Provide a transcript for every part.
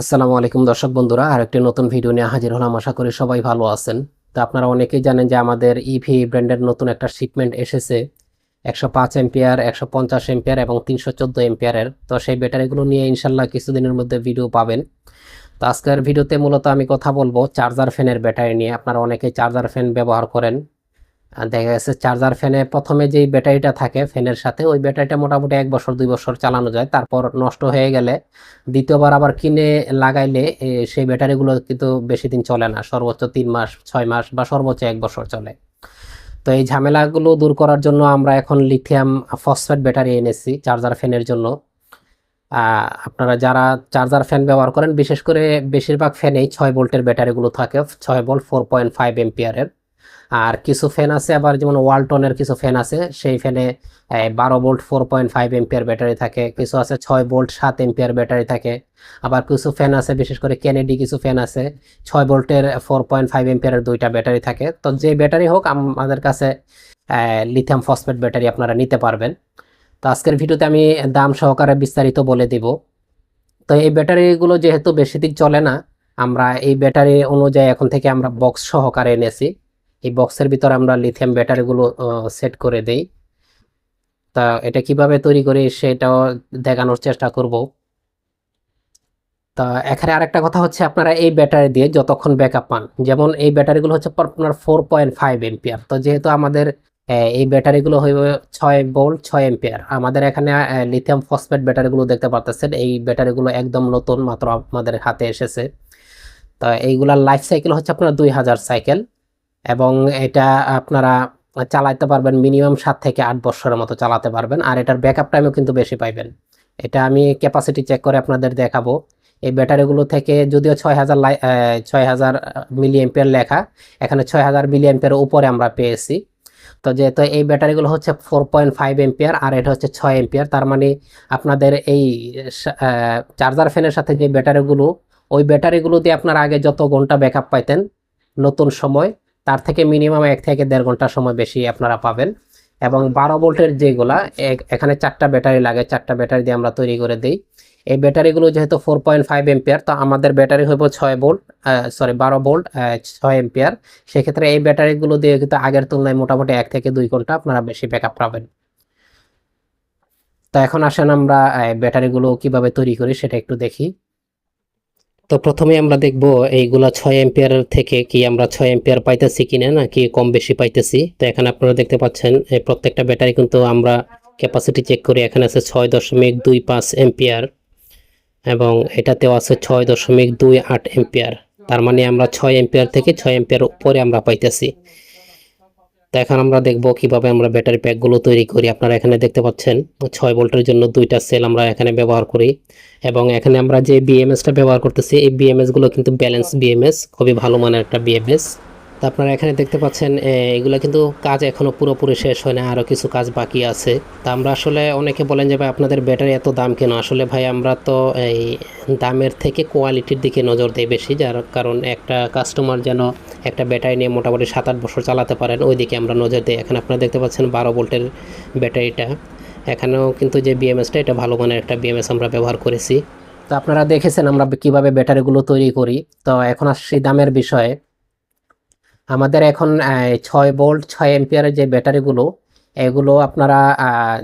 আসসালামু আলাইকুম দর্শক বন্ধুরা আর একটি নতুন ভিডিও নিয়ে হাজির হলাম। আশা করি সবাই ভালো আছেন। তো আপনারা অনেকেই জানেন যে আমাদের ইভি ব্র্যান্ডের নতুন একটা শিপমেন্ট এসেছে। একশো পাঁচ এম্পিয়ার একশো পঞ্চাশ এম্পিয়ার এবং তিনশো চোদ্দ এম্পিয়ারের তো সেই ব্যাটারিগুলো নিয়ে ইনশাল্লাহ কিছুদিনের মধ্যে ভিডিও পাবেন। তো আজকের ভিডিওতে মূলত আমি কথা বলব চার্জার ফ্যানের ব্যাটারি নিয়ে। আপনারা অনেকেই চার্জার ফ্যান ব্যবহার করেন। আর দেখা গেছে চার্জার ফ্যানে প্রথমে যেই ব্যাটারিটা থাকে ফ্যানের সাথে, ওই ব্যাটারিটা মোটামুটি এক বছর, দুই বছর চালানো যায়। তারপর নষ্ট হয়ে গেলে দ্বিতীয়বার আবার কিনে লাগাইলে সেই ব্যাটারিগুলো কিন্তু বেশি দিন চলে না। সর্বোচ্চ তিন মাস, ছয় মাস বা সর্বোচ্চ এক বছর চলে। তো এই ঝামেলাগুলো দূর করার জন্য আমরা এখন লিথিয়াম ফসফেট ব্যাটারি এনেছি চার্জার ফ্যানের জন্য। আপনারা যারা চার্জার ফ্যান ব্যবহার করেন, বিশেষ করে বেশিরভাগ ফ্যানেই ছয় ভোল্টের ব্যাটারিগুলো থাকে। ছয় ভোল্ট ফোর পয়েন্ট ফাইভ এম্পিয়ারের আর কিছু ফ্যান আছে, আবার যেমন ওয়ালটনের কিছু ফ্যান আছে, সেই ফ্যানে বারো volt four point five ampere battery থাকে, কিছু আছে ছয় বোল্ট সাত এম্পিয়ার ব্যাটারি থাকে, আবার কিছু ফ্যান আছে, বিশেষ করে কেনেডি কিছু ফ্যান আছে, ছয় বোল্টের ফোর পয়েন্ট ফাইভ এম্পিয়ারের দুইটা ব্যাটারি থাকে। তো যে ব্যাটারি হোক, আমাদের কাছে লিথিয়াম ফসফেট ব্যাটারি আপনারা নিতে পারবেন। তো আজকের ভিডিওতে আমি দাম সহকারে বিস্তারিত বলে দিব। তো এই ব্যাটারিগুলো যেহেতু বেশি দিন চলে না, আমরা এই ব্যাটারি অনুযায়ী এখন থেকে আমরা বক্স সহকারে এনেছি। এই বক্সের ভিতরে আমরা লিথিয়াম ব্যাটারিগুলো সেট করে দেই। তা এটা কীভাবে তৈরি করি সেটাও দেখানোর চেষ্টা করব। তা এখানে আরেকটা কথা হচ্ছে আপনারা এই ব্যাটারি দিয়ে যতক্ষণ ব্যাকআপ পান। যেমন এই ব্যাটারিগুলো হচ্ছে আপনার ফোর পয়েন্ট ফাইভ এম্পিয়ার তো যেহেতু আমাদের এই ব্যাটারিগুলো হইবে ছয় ভোল্ট ছয় এম্পিয়ার আমাদের এখানে লিথিয়াম ফসফেট ব্যাটারিগুলো দেখতে পারতেছেন। এই ব্যাটারিগুলো একদম নতুন মাত্র আমাদের হাতে এসেছে। তো এইগুলার লাইফ সাইকেল হচ্ছে আপনার দুই হাজার সাইকেল এবং এটা আপনারা চালাতে পারবেন মিনিমাম সাত থেকে আট বছরের মতো চালাতে পারবেন। আর এটার ব্যাকআপ টাইমও কিন্তু বেশি পাইবেন। এটা আমি ক্যাপাসিটি চেক করে আপনাদের দেখাবো। এই ব্যাটারিগুলো থেকে যদিও ছয় হাজার ছয় হাজার মিলি এম্পিয়ার লেখা, এখানে ছয় হাজার মিলি এম্পিয়ার উপরে আমরা পেয়েছি। তো যেহেতু এই ব্যাটারিগুলো হচ্ছে ফোর পয়েন্ট ফাইভ এম্পিয়ার আর এটা হচ্ছে ছয় এম্পিয়ার তার মানে আপনাদের এই চার্জার ফ্যানের সাথে যে ব্যাটারিগুলো ওই ব্যাটারিগুলো দিয়ে আপনারা আগে যত ঘণ্টা ব্যাকআপ পাইতেন, নতুন সময় তার থেকে মিনিমাম এক থেকে দেড় ঘণ্টা সময় বেশি আপনারা পাবেন। এবং বারো ভোল্টের যেগুলা এখানে চারটা ব্যাটারি লাগে, চারটা ব্যাটারি দিয়ে আমরা তৈরি করে দিই। এই ব্যাটারিগুলো যেহেতু ফোর পয়েন্ট ফাইভ এম্পিয়ার তো আমাদের ব্যাটারি হইব ছয় ভোল্ট সরি বারো ভোল্ট ছয় এম্পিয়ার সেক্ষেত্রে এই ব্যাটারিগুলো দিয়ে কিন্তু আগের তুলনায় মোটামুটি এক থেকে দুই ঘণ্টা আপনারা বেশি ব্যাকআপ পাবেন। তো এখন আসেন আমরা ব্যাটারিগুলো কীভাবে তৈরি করি সেটা একটু দেখি। তো প্রথমে আমরা দেখব এইগুলা ছয় এম্পিয়ার থেকে কি আমরা ছয় এম্পিয়ার পাইতেছি কিনা, নাকি কম বেশি পাইতেছি। তো এখানে আপনারা দেখতে পাচ্ছেন, এই প্রত্যেকটা ব্যাটারি কিন্তু আমরা ক্যাপাসিটি চেক করি। এখানে আছে ছয় দশমিক দুই পাঁচ এম্পিয়ার এবং এটাতেও আছে ছয় দশমিক দুই আট এম্পিয়ার তার মানে আমরা ছয় এম্পিয়ার থেকে ছয় এম্পিয়ার উপরে আমরা পাইতেছি। তো এখন আমরা দেখব কীভাবে আমরা ব্যাটারি প্যাকগুলো তৈরি করি। আপনারা এখানে দেখতে পাচ্ছেন ছয় ভোল্টের জন্য দুইটা সেল আমরা এখানে ব্যবহার করি এবং এখানে আমরা যে বিএমএসটা ব্যবহার করতেছি, এই বিএমএসগুলো কিন্তু ব্যালেন্স বিএমএস খুবই ভালো মানের একটা বিএমএস তো আপনারা এখানে দেখতে পাচ্ছেন এগুলো কিন্তু কাজ এখনও পুরোপুরি শেষ হয় না আরও কিছু কাজ বাকি আছে। তা আমরা আসলে অনেকে বলেন যে, ভাই, আপনাদের ব্যাটারি এত দাম কেন? আসলে ভাই, আমরা তো এই দামের থেকে কোয়ালিটির দিকে নজর দেই বেশি, যার কারণ একটা কাস্টমার যেন একটা ব্যাটারি নিয়ে মোটামুটি সাত আট বছর চালাতে পারেন ওই দিকে আমরা নজর দিই। এখানে আপনারা দেখতে পাচ্ছেন বারো ভোল্টের ব্যাটারিটা। এখানেও কিন্তু যে বিএমএসটা এটা ভালো মানের একটা বিএমএস আমরা ব্যবহার করেছি। তো আপনারা দেখেছেন আমরা কীভাবে ব্যাটারিগুলো তৈরি করি। তো এখন আসছি দামের বিষয়ে। আমাদের এখন ছয় ভোল্ট ছয় এম্পিয়ারের যে ব্যাটারিগুলো এগুলো আপনারা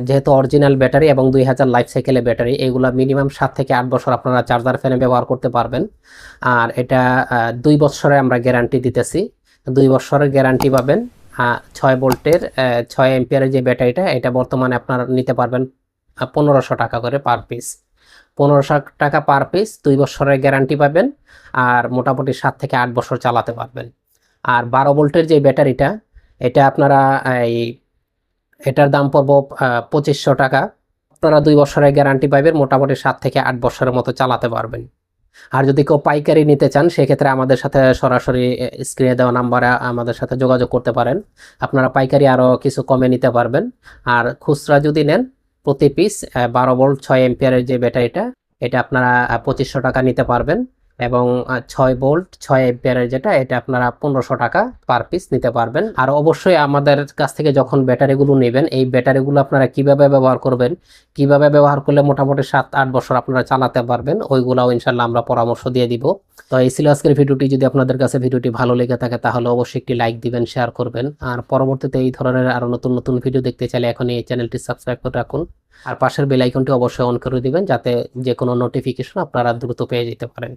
যেহেতু অরিজিনাল ব্যাটারি এবং দুই হাজার লাইফ সাইকেলের ব্যাটারি এগুলো মিনিমাম সাত থেকে আট বছর আপনারা চার্জার ফ্যানে ব্যবহার করতে পারবেন। আর এটা দুই বছরে আমরা গ্যারান্টি দিতেছি। দুই বছরের গ্যারান্টি পাবেন। ছয় ভোল্টের আহ, ছয় এম্পিয়ারের যে ব্যাটারিটা এটা বর্তমানে আপনারা নিতে পারবেন পনেরোশো টাকা করে পার পিস পনেরোশো টাকা পার পিস দুই বছরের গ্যারান্টি পাবেন আর মোটামুটি সাত থেকে আট বছর চালাতে পারবেন। আর বারো ভোল্টের যে ব্যাটারিটা, এটা আপনারা, এই, এটার দাম পড়ব পঁচিশশো টাকা। আপনারা দুই বছরের গ্যারান্টি পাবেন মোটামুটি সাত থেকে আট বছরের মতো চালাতে পারবেন। আর যদি কেউ পাইকারি নিতে চান, সেক্ষেত্রে আমাদের সাথে সরাসরি স্ক্রিনে দেওয়া নাম্বারে আমাদের সাথে যোগাযোগ করতে পারেন। আপনারা পাইকারি আরও কিছু কমে নিতে পারবেন। আর খুচরা যদি নেন, প্রতি পিস বারো ভোল্ট ছয় এম্পিয়ারের যে ব্যাটারিটা, এটা আপনারা পঁচিশশো টাকা নিতে পারবেন। এবং ছয় বোল্ট, ছয় এম্পিয়ারের যেটা, এটা আপনারা পনেরোশো টাকা পার পিস নিতে পারবেন। আর অবশ্যই আমাদের কাছ থেকে যখন ব্যাটারিগুলো নেবেন, এই ব্যাটারিগুলো আপনারা কীভাবে ব্যবহার করবেন, কীভাবে ব্যবহার করলে মোটামুটি সাত, আট বছর আপনারা চালাতে পারবেন, ওইগুলাও ইনশাল্লাহ আমরা পরামর্শ দিয়ে দিব। তো এই ছিল আজকের ভিডিওটি। যদি আপনাদের কাছে ভিডিওটি ভালো লেগে থাকে, তাহলে অবশ্যই একটি লাইক দিবেন, শেয়ার করবেন। আর পরবর্তীতে এই ধরনের আরও নতুন নতুন ভিডিও দেখতে চাইলে এখন এই চ্যানেলটি সাবস্ক্রাইব করে রাখুন। আর পাশের বেল আইকনটি অবশ্যই অন করে দিবেন, যাতে যে কোনো নোটিফিকেশন আপনারা দ্রুত পেয়ে যেতে পারেন।